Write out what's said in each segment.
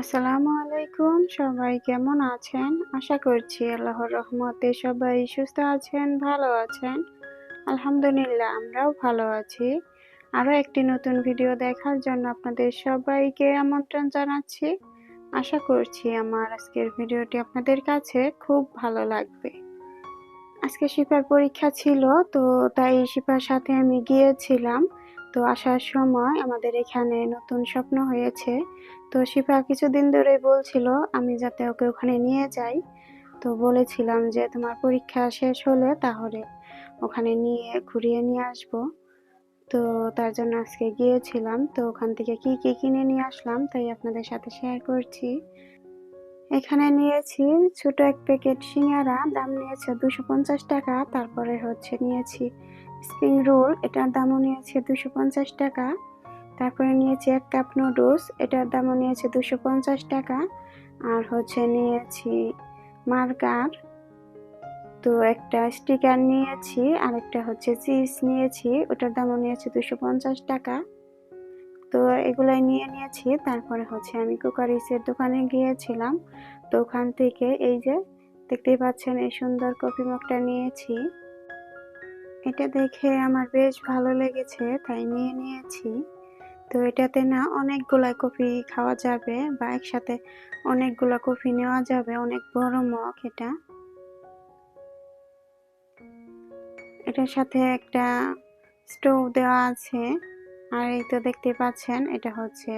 আসসালামু আলাইকুম। সবাই কেমন আছেন? আশা করছি আল্লাহর রহমতে সবাই সুস্থ আছেন, ভালো আছেন। আলহামদুলিল্লাহ, আমরাও ভালো আছি। আরও একটি নতুন ভিডিও দেখার জন্য আপনাদের সবাইকে আমন্ত্রণ জানাচ্ছি। আশা করছি আমার আজকের ভিডিওটি আপনাদের কাছে খুব ভালো লাগবে। আজকে শিপার পরীক্ষা ছিল, তো তাই শিপার সাথে আমি গিয়েছিলাম। তো আসার সময় আমাদের এখানে নতুন স্বপ্ন হয়েছে। তো শিফা কিছুদিন ধরেই বলছিল, আমি যাতে ওকে ওখানে নিয়ে যাই। তো বলেছিলাম যে, তোমার পরীক্ষা শেষ হলে তাহলে ওখানে নিয়ে ঘুরিয়ে নিয়ে আসব। তো তার জন্য আজকে গিয়েছিলাম। তো ওখান থেকে কি কি কিনে নিয়ে আসলাম তাই আপনাদের সাথে শেয়ার করছি। এখানে নিয়েছি ছোট এক প্যাকেট সিঙ্গারা, দাম নিয়েছে দুশো পঞ্চাশ টাকা, তারপরে হচ্ছে নিয়েছি স্প্রিং রোল, এটার দামও নিয়েছে দুশো পঞ্চাশ টাকা। তারপরে নিয়েছি এক কাপ নুডলস, এটার দামও নিয়েছে দুশো পঞ্চাশ টাকা। আর হচ্ছে নিয়েছি মার্কার তো একটা স্টিকার নিয়েছি আর একটা হচ্ছে চিজ নিয়েছি, ওটার দামও নিয়েছে দুশো পঞ্চাশ টাকা। তো এগুলাই নিয়ে নিয়েছি, তারপরে হচ্ছে আমি কুকারিসের দোকানে গিয়েছিলাম, তো ওখান থেকে এই যে দেখতেই পাচ্ছেন এই সুন্দর কফি মগটা নিয়েছি। এটা দেখে আমার বেশ ভালো লেগেছে, তাই নিয়ে নিয়েছি। তো এটাতে না অনেকগুলা কফি খাওয়া যাবে বা একসাথে অনেকগুলা কফি নেওয়া যাবে, অনেক বড় মগ এটা। এটার সাথে একটা স্টোভ দেওয়া আছে, আর এই তো দেখতে পাচ্ছেন, এটা হচ্ছে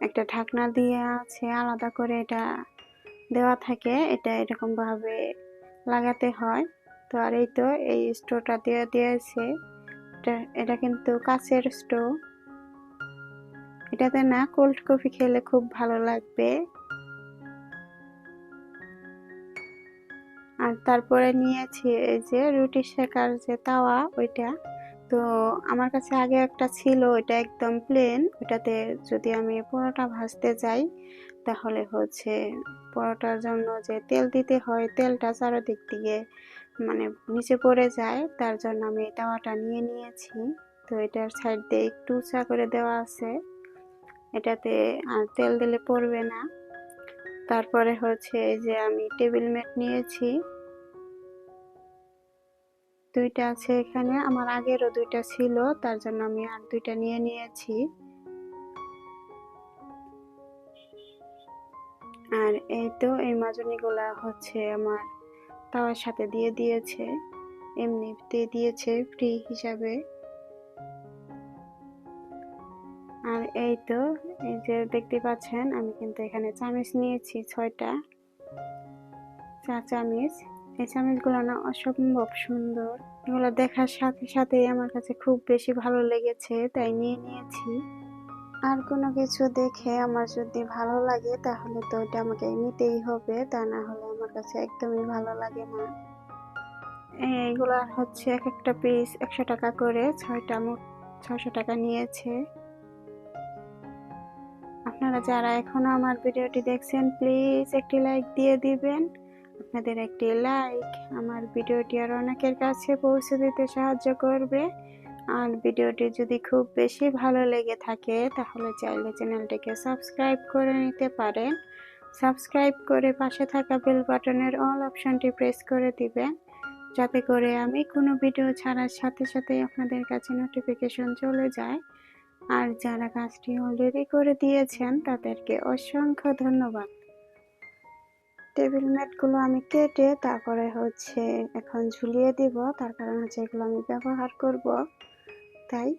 একটা ঢাকনা দিয়ে আছে, আলাদা করে এটা দেওয়া থাকে, এটা এরকম ভাবে লাগাতে হয়। তো আর এই তো, এই স্টোভটা দিয়ে দিয়েছে। এটা কিন্তু কাছের স্টোভ এটাতে না কোল্ড কফি খেলে খুব ভালো লাগবে। আর তারপরে নিয়েছি এই যে রুটি শেখার যে তাওয়া, ওইটা। তো আমার কাছে আগে একটা ছিল, ওইটা একদম প্লেন ওইটাতে যদি আমি পরোটা ভাজতে যাই তাহলে হচ্ছে পরোটার জন্য যে তেল দিতে হয়, তেলটা চারোদিক দিয়ে মানে নিচে পড়ে যায়। তার জন্য আমি তাওয়াটা নিয়ে নিয়েছি। তো এটার সাইড দিয়ে একটু উঁচা করে দেওয়া আছে। এটাতে আর তেল দিলে পড়বে না। তারপরে হচ্ছে এই যে আমি টেবিল ম্যাট নিয়েছি। দুইটা আছে এখানে। আমার আগেরও দুইটা ছিল, তার জন্য আমি আর দুইটা নিয়ে নিয়েছি। আর এই তো এই মাজনিগুলা হচ্ছে আমার তাওয়ার সাথে দিয়ে দিয়েছে। এমনিতে দিয়েছে ফ্রি হিসাবে। আর এই তো, এই যে দেখতে পাচ্ছেন, আমি কিন্তু এখানে চামিচ নিয়েছি ছয়টা। চা চামিচ। এই চামিচগুলো না অসম্ভব সুন্দর। এগুলো দেখার সাথে সাথে আমার কাছে খুব বেশি ভালো লেগেছে, তাই নিয়ে নিয়েছি। আর কোনো কিছু দেখে আমার যদি ভালো লাগে, তাহলে তো ওইটা আমাকে নিতেই হবে। তা না হলে আমার কাছে একদমই ভালো লাগে না। এইগুলা হচ্ছে এক একটা পিস একশো টাকা করে, ছয়টা মোট ছশো টাকা নিয়েছে। আপনারা যারা এখনও আমার ভিডিওটি দেখছেন প্লিজ একটি লাইক দিয়ে দিবেন। আপনাদের একটি লাইক আমার ভিডিওটি আর অনেকের কাছে পৌঁছে দিতে সাহায্য করবে। আর ভিডিওটি যদি খুব বেশি ভালো লেগে থাকে, তাহলে চাইলে চ্যানেলটিকে সাবস্ক্রাইব করে নিতে পারেন। সাবস্ক্রাইব করে পাশে থাকা বেল বাটনের অল অপশনটি প্রেস করে দিবেন, যাতে করে আমি কোনো ভিডিও ছাড়ার সাথে সাথে আপনাদের কাছে নোটিফিকেশন চলে যায়। আর যারা কাজটি অলরেডি করে দিয়েছেন, তাদেরকে অসংখ্য ধন্যবাদ। টেবিল ম্যাটগুলো আমি কেটে তারপরে হচ্ছে এখন ঝুলিয়ে দিব। তার কারণ হচ্ছে এগুলো আমি ব্যবহার করব। তাই?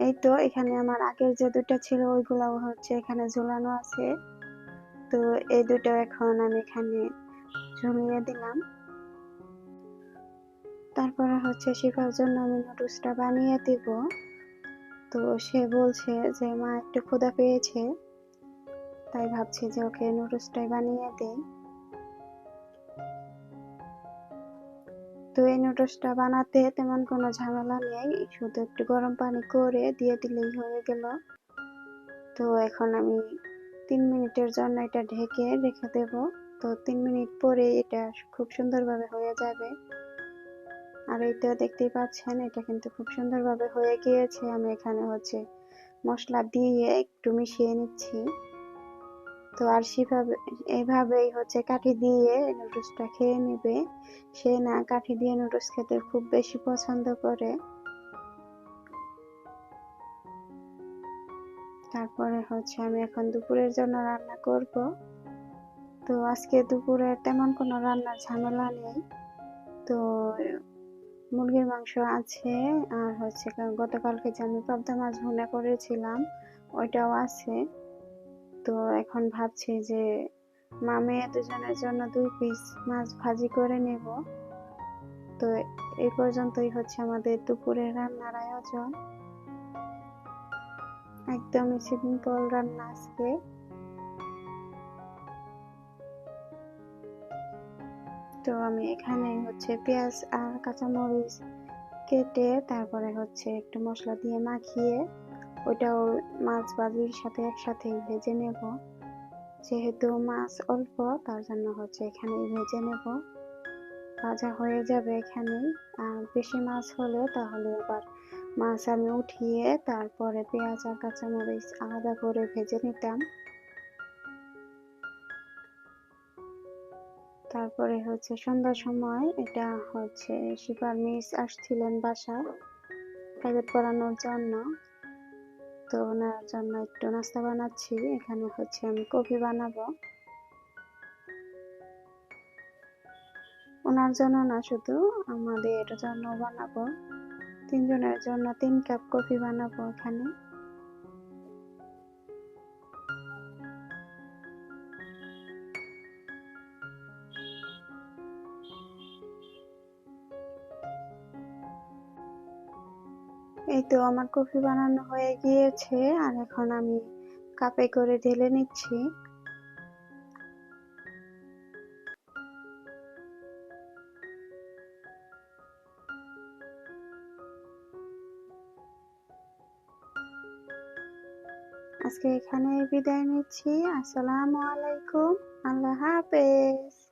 এই তো, এখানে আমার আগের যে দুটো ছিল, ওইগুলো হচ্ছে এখানে ঝুলানো আছে। তো এই দুটো এখন আমি এখানে ঝুলিয়ে দিলাম। তারপরে হচ্ছে শেখার জন্য আমি নুডলসটা বানিয়ে দিব। তো সে বলছে যে, মা, একটু ক্ষুধা পেয়েছে। তাই ভাবছি যে, ওকে নুডলসটাই বানিয়ে দেই। তো এই নুডলসটা বানাতে তেমন কোনো ঝামেলা নেই। শুধু একটু গরম পানি করে দিয়ে দিলেই হয়ে গেল। তো এখন আমি তিন মিনিটের জন্য এটা ঢেকে রেখে দেব। তো তিন মিনিট পরে এটা খুব সুন্দরভাবে হয়ে যাবে। আর এইটা দেখতেই পাচ্ছেন, এটা কিন্তু খুব সুন্দরভাবে হয়ে গিয়েছে। আমি এখানে হচ্ছে মশলা দিয়ে একটু মিশিয়ে নিচ্ছি। তো আর সেভাবে, এভাবেই হচ্ছে কাঠি দিয়ে নুডলসটা খেয়ে নেবে। সে না কাঠি দিয়ে নুডলস খেতে খুব বেশি পছন্দ করে। তারপরে হচ্ছে আমি এখন দুপুরের জন্য রান্না করব। তো আজকে দুপুরে তেমন কোনো রান্নার ঝামেলা নেই। তো মুরগির মাংস আছে আর হচ্ছে গতকালকে যে আমি পাবদা মাছ ভুনা করেছিলাম, ওইটাও আছে। তো এখন ভাবছি যে মা মেয়ে দুজনের জন্য দুই পিস মাছ ভাজি করে নেব। তো এই পর্যন্তই হচ্ছে আমাদের দুপুরের রান্নার আয়োজন। একদমই সিম্পল রান্না আজকে। তো আমি এখানে হচ্ছে পেঁয়াজ আর কাঁচামরিচ কেটে তারপরে হচ্ছে একটু মশলা দিয়ে মাখিয়ে ওইটাও মাছ ভাজির সাথে একসাথে ভেজে নেব। যেহেতু মাছ অল্প, তার জন্য হচ্ছে এখানে ভেজে নেব। ভাজা হয়ে যাবে এখানেই। আর বেশি মাছ হলে তাহলে আবার মাছ আমি উঠিয়ে তারপরে পেঁয়াজ আর কাঁচামরিচ আলাদা করে ভেজে নিতাম। তারপরে হচ্ছে সন্ধ্যার সময় এটা হচ্ছে শিপার মিস আসছিলেন বাসায়। প্রাইভেট পড়ানোর জন্য। তো ওনার জন্য একটু নাস্তা বানাচ্ছি। এখানে হচ্ছে আমি কফি বানাবো। ওনার জন্য না শুধু আমাদের জন্য বানাবো। তিনজনের জন্য তিন কাপ কফি বানাবো এখানে। এই তো আমার কফি বানানো হয়ে গিয়েছে, আর এখন আমি কাপে করে ঢেলে নিচ্ছি। আজকে এখানে বিদায় নিচ্ছি। আসসালামু আলাইকুম। আল্লাহ হাফেজ।